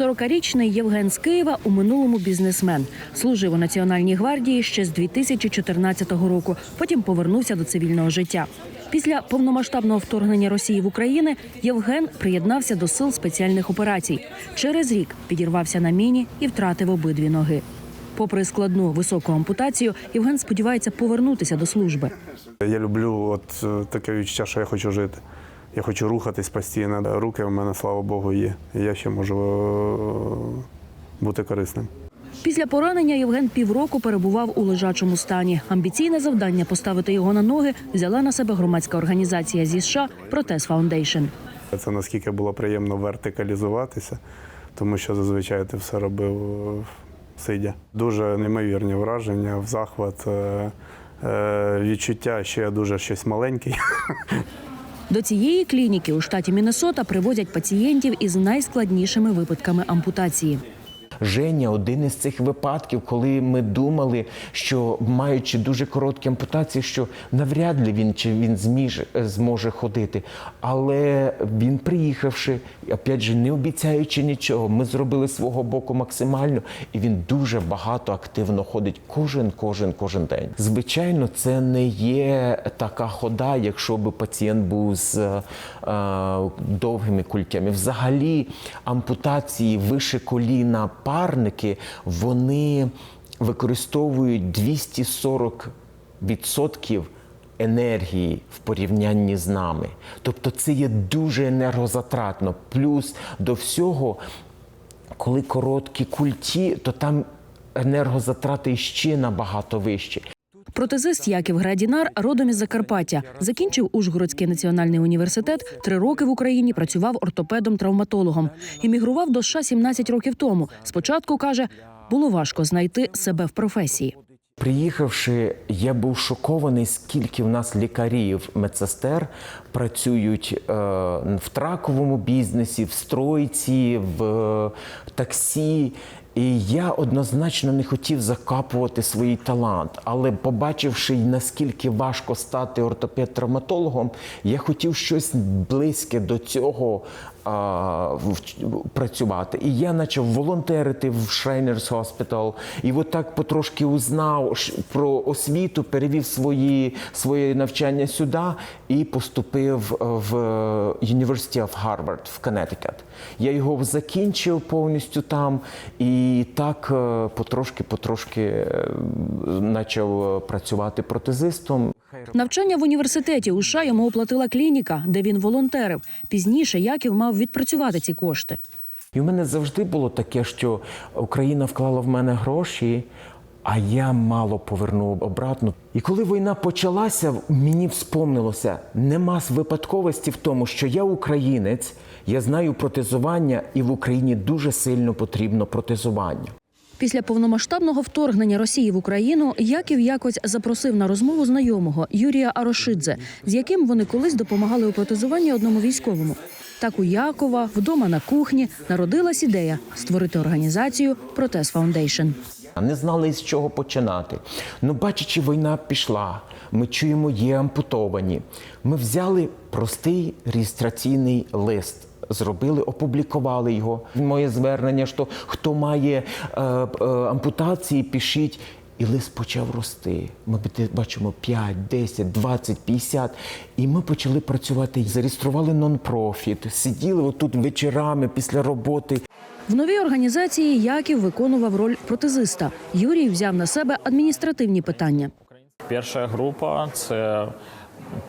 40-річний Євген з Києва у минулому бізнесмен. Служив у Національній гвардії ще з 2014 року. Потім повернувся до цивільного життя. Після повномасштабного вторгнення Росії в Україну Євген приєднався до сил спеціальних операцій. Через рік підірвався на міні і втратив обидві ноги. Попри складну високу ампутацію, Євген сподівається повернутися до служби. Я люблю от е, таке відчуття, що я хочу жити. Я хочу рухатись постійно. Руки в мене, слава Богу, є. Я ще можу е, бути корисним. Після поранення Євген півроку перебував у лежачому стані. Амбіційне завдання поставити його на ноги взяла на себе громадська організація зі США Протез Фаундейшн. Це наскільки було приємно вертикалізуватися, тому що зазвичай ти все робив е, сидя. Дуже неймовірні враження, в захват, е, відчуття, що я дуже щось маленький. До цієї клініки у штаті Міннесота привозять пацієнтів із найскладнішими випадками ампутації. Женя один із цих випадків, коли ми думали, що маючи дуже короткі ампутації, що навряд ли він чи він зміж, зможе ходити. Але він приїхавши, опять же, не обіцяючи нічого, ми зробили свого боку максимально, і він дуже багато активно ходить кожен, кожен, кожен день. Звичайно, це не є така хода, якщо би пацієнт був з е, довгими культями. Взагалі, ампутації вище коліна парники, вони використовують 240 відсотків енергії в порівнянні з нами. Тобто це є дуже енергозатратно. Плюс до всього, коли короткі культі, то там енергозатрати ще набагато вищі. Протезист Яків Градінар родом із Закарпаття. Закінчив Ужгородський національний університет. Три роки в Україні працював ортопедом-травматологом. Іммігрував до США 17 років тому. Спочатку каже, було важко знайти себе в професії. Приїхавши, я був шокований, скільки в нас лікарів, медсестер працюють е, в траковому бізнесі, в стройці, в е, таксі. І я однозначно не хотів закапувати свій талант, але побачивши, наскільки важко стати ортопед-травматологом, я хотів щось близьке до цього а, працювати. І я почав волонтерити в Шрайнерс Hospital, і от так потрошки узнав про освіту, перевів свої, своє навчання сюди і поступив в University of Harvard в Коннектикут. Я його закінчив повністю там, і так е, потрошки-потрошки е, почав працювати протезистом. Навчання в університеті у США йому оплатила клініка, де він волонтерив. Пізніше Яків мав відпрацювати ці кошти. І в мене завжди було таке, що Україна вклала в мене гроші, а я мало повернув обратно. І коли війна почалася, мені вспомнилося, нема випадковості в тому, що я українець, я знаю протезування, і в Україні дуже сильно потрібно протезування. Після повномасштабного вторгнення Росії в Україну Яків якось запросив на розмову знайомого Юрія Арошидзе, з яким вони колись допомагали у протезуванні одному військовому. Так у Якова вдома на кухні народилась ідея створити організацію Протез Фаундейшн. Не знали з чого починати. Ну, бачачи, війна пішла. Ми чуємо, є ампутовані. Ми взяли простий реєстраційний лист. Зробили, опублікували його. Моє звернення, що хто має е, е, ампутації, пишіть. І лист почав рости. Ми бачимо 5, 10, 20, 50. І ми почали працювати. Зареєстрували нон-профіт, сиділи отут вечорами після роботи. В новій організації Яків виконував роль протезиста. Юрій взяв на себе адміністративні питання. Перша група це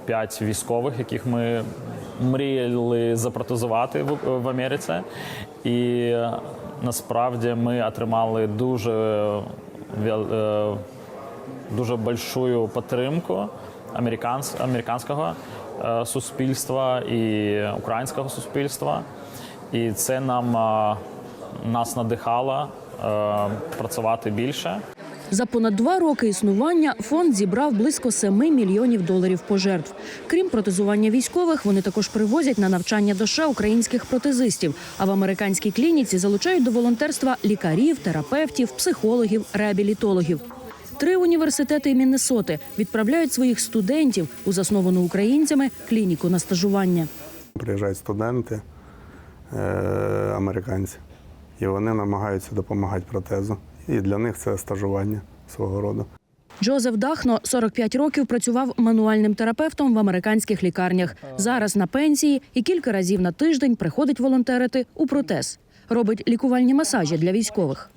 п'ять військових, яких ми мріяли запротезувати в, в Америці. І насправді ми отримали дуже, е, дуже большую підтримку американс, американського е, суспільства і українського суспільства. І це нам е, нас надихало працювати більше. За понад два роки існування фонд зібрав близько 7 мільйонів доларів пожертв. Крім протезування військових, вони також привозять на навчання до США українських протезистів. А в американській клініці залучають до волонтерства лікарів, терапевтів, психологів, реабілітологів. Три університети Міннесоти відправляють своїх студентів у засновану українцями клініку на стажування. Приїжджають студенти, е, американці. і вони намагаються допомагати протезу. І для них це стажування свого роду. Джозеф Дахно 45 років працював мануальним терапевтом в американських лікарнях. Зараз на пенсії і кілька разів на тиждень приходить волонтерити у протез. Робить лікувальні масажі для військових.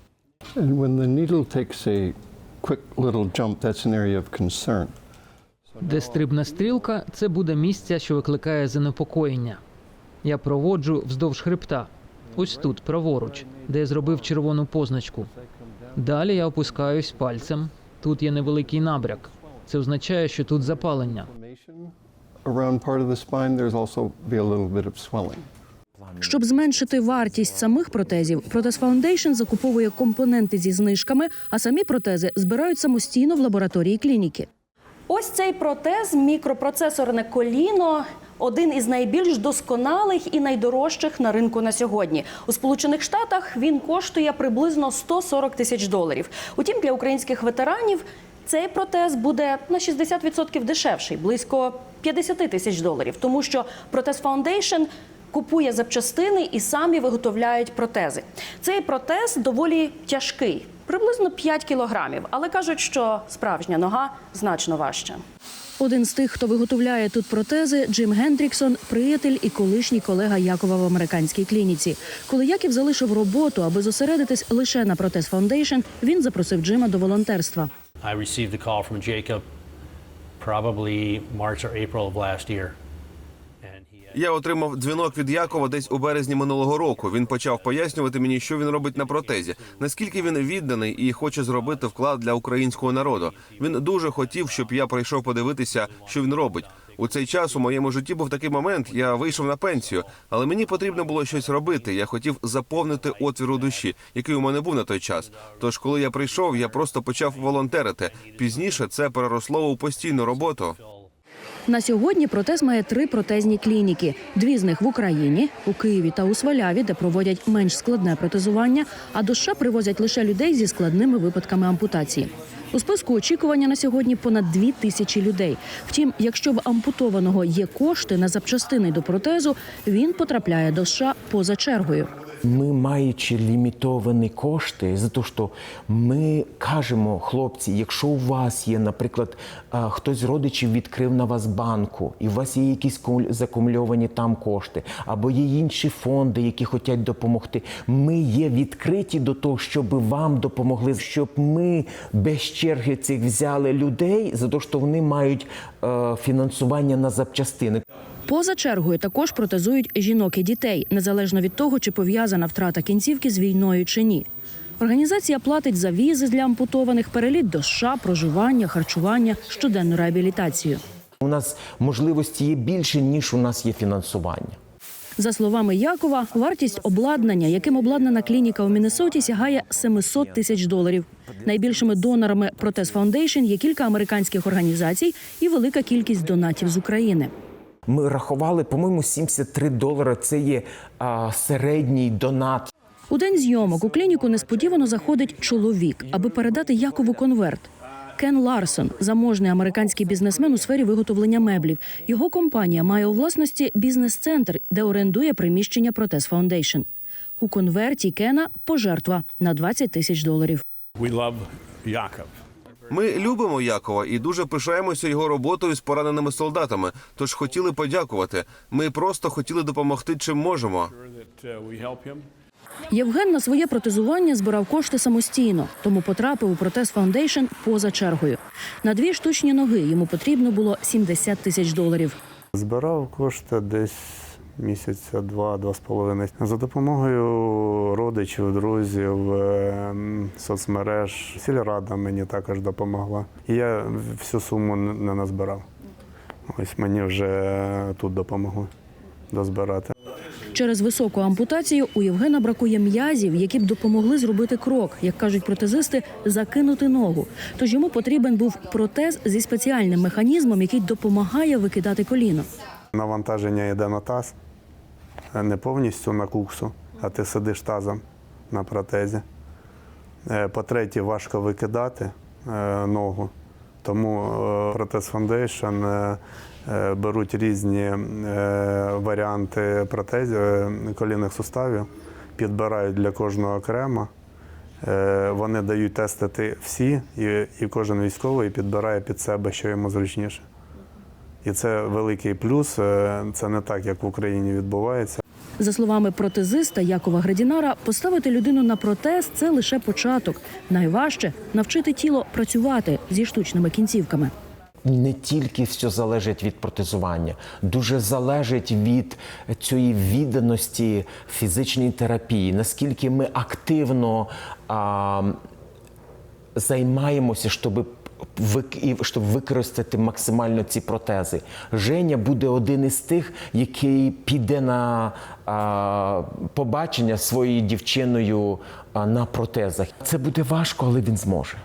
Де стрибне стрілка, це буде місце, що викликає занепокоєння. Я проводжу вздовж хребта, ось тут, праворуч, де я зробив червону позначку. Далі я опускаюсь пальцем. Тут є невеликий набряк. Це означає, що тут запалення. Щоб зменшити вартість самих протезів, Протез Foundation закуповує компоненти зі знижками, а самі протези збирають самостійно в лабораторії клініки. Ось цей протез мікропроцесорне коліно. Один із найбільш досконалих і найдорожчих на ринку на сьогодні. У Сполучених Штатах він коштує приблизно 140 тисяч доларів. Утім, для українських ветеранів цей протез буде на 60% дешевший, близько 50 тисяч доларів, тому що Протез Foundation купує запчастини і самі виготовляють протези. Цей протез доволі тяжкий, приблизно 5 кілограмів, але кажуть, що справжня нога значно важча. Один з тих, хто виготовляє тут протези, Джим Гендріксон, приятель і колишній колега Якова в американській клініці. Коли Яків залишив роботу, аби зосередитись лише на протез фаундейшн, він запросив Джима до волонтерства. I received the call from Jacob probably March or April of last year. Я отримав дзвінок від Якова десь у березні минулого року. Він почав пояснювати мені, що він робить на протезі, наскільки він відданий і хоче зробити вклад для українського народу. Він дуже хотів, щоб я прийшов подивитися, що він робить. У цей час у моєму житті був такий момент. Я вийшов на пенсію, але мені потрібно було щось робити. Я хотів заповнити отвір у душі, який у мене був на той час. Тож, коли я прийшов, я просто почав волонтерити. Пізніше це переросло у постійну роботу. На сьогодні протез має три протезні клініки: дві з них в Україні, у Києві та у Сваляві, де проводять менш складне протезування. А до США привозять лише людей зі складними випадками ампутації. У списку очікування на сьогодні понад дві тисячі людей. Втім, якщо в ампутованого є кошти на запчастини до протезу, він потрапляє до США поза чергою. Ми, маючи лімітовані кошти, за те, що ми кажемо, хлопці, якщо у вас є, наприклад, хтось з родичів відкрив на вас банку, і у вас є якісь кумуль- закумульовані там кошти, або є інші фонди, які хочуть допомогти. Ми є відкриті до того, щоб вам допомогли, щоб ми без черги цих взяли людей, за те, що вони мають е, фінансування на запчастини. Поза чергою також протезують жінок і дітей, незалежно від того, чи пов'язана втрата кінцівки з війною чи ні. Організація платить за візи для ампутованих, переліт до США, проживання, харчування, щоденну реабілітацію. У нас можливості є більше, ніж у нас є фінансування. За словами Якова, вартість обладнання, яким обладнана клініка у Міннесоті, сягає 700 тисяч доларів. Найбільшими донорами Протез Foundation є кілька американських організацій і велика кількість донатів з України. Ми рахували, по-моєму, 73 долари. Це є а, середній донат. У день зйомок у клініку несподівано заходить чоловік, аби передати Якову конверт. Кен Ларсон, заможний американський бізнесмен у сфері виготовлення меблів. Його компанія має у власності бізнес-центр, де орендує приміщення Протез Foundation. У конверті Кена пожертва на 20 тисяч доларів. We love Yaakov. Ми любимо Якова і дуже пишаємося його роботою з пораненими солдатами. Тож хотіли подякувати. Ми просто хотіли допомогти, чим можемо. Євген на своє протезування збирав кошти самостійно, тому потрапив у Протез Foundation поза чергою. На дві штучні ноги йому потрібно було 70 тисяч доларів. Збирав кошти десь місяця два-два з половиною. За допомогою родичів, друзів, е, соцмереж. Сільрада мені також допомогла. І я всю суму не назбирав. Ось мені вже тут допомогли дозбирати. Через високу ампутацію у Євгена бракує м'язів, які б допомогли зробити крок, як кажуть протезисти, закинути ногу. Тож йому потрібен був протез зі спеціальним механізмом, який допомагає викидати коліно. Навантаження йде на таз, не повністю на куксу, а ти сидиш тазом на протезі. Е, По-третє, важко викидати е, ногу. Тому е, Протез Foundation е, е, беруть різні е, варіанти протезів, е, колінних суставів підбирають для кожного окремо. Е, Вони дають тестити всі, і кожен військовий підбирає під себе, що йому зручніше. І це великий плюс. Е, Це не так, як в Україні відбувається. За словами протезиста Якова Градінара, поставити людину на протез це лише початок. Найважче навчити тіло працювати зі штучними кінцівками. Не тільки все залежить від протезування, дуже залежить від цієї відданості фізичній терапії, наскільки ми активно а, займаємося, щоб щоб використати максимально ці протези. Женя буде один із тих, який піде на а, побачення своєю дівчиною а, на протезах. Це буде важко, але він зможе.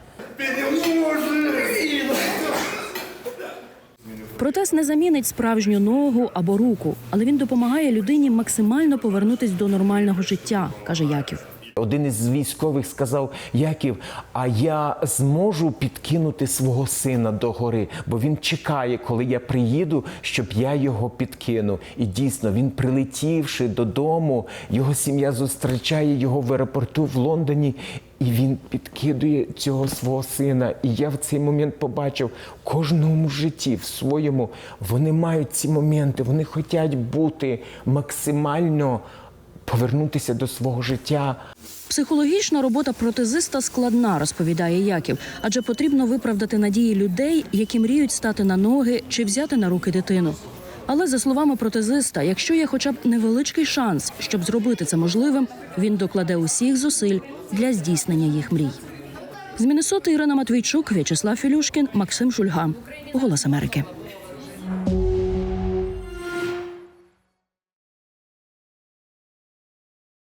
Протез не замінить справжню ногу або руку, але він допомагає людині максимально повернутись до нормального життя, каже Яків. Один із військових сказав: Яків, а я зможу підкинути свого сина до гори, бо він чекає, коли я приїду, щоб я його підкинув. І дійсно, він прилетівши додому, його сім'я зустрічає його в аеропорту в Лондоні. І він підкидує цього свого сина. І я в цей момент побачив кожному житті, в своєму, вони мають ці моменти, вони хочуть бути максимально повернутися до свого життя. Психологічна робота протезиста складна, розповідає Яків, адже потрібно виправдати надії людей, які мріють стати на ноги чи взяти на руки дитину. Але за словами протезиста, якщо є хоча б невеличкий шанс, щоб зробити це можливим, він докладе усіх зусиль для здійснення їх мрій. З Міннесоти Ірина Матвійчук, В'ячеслав Філюшкін, Максим Шульга. Голос Америки.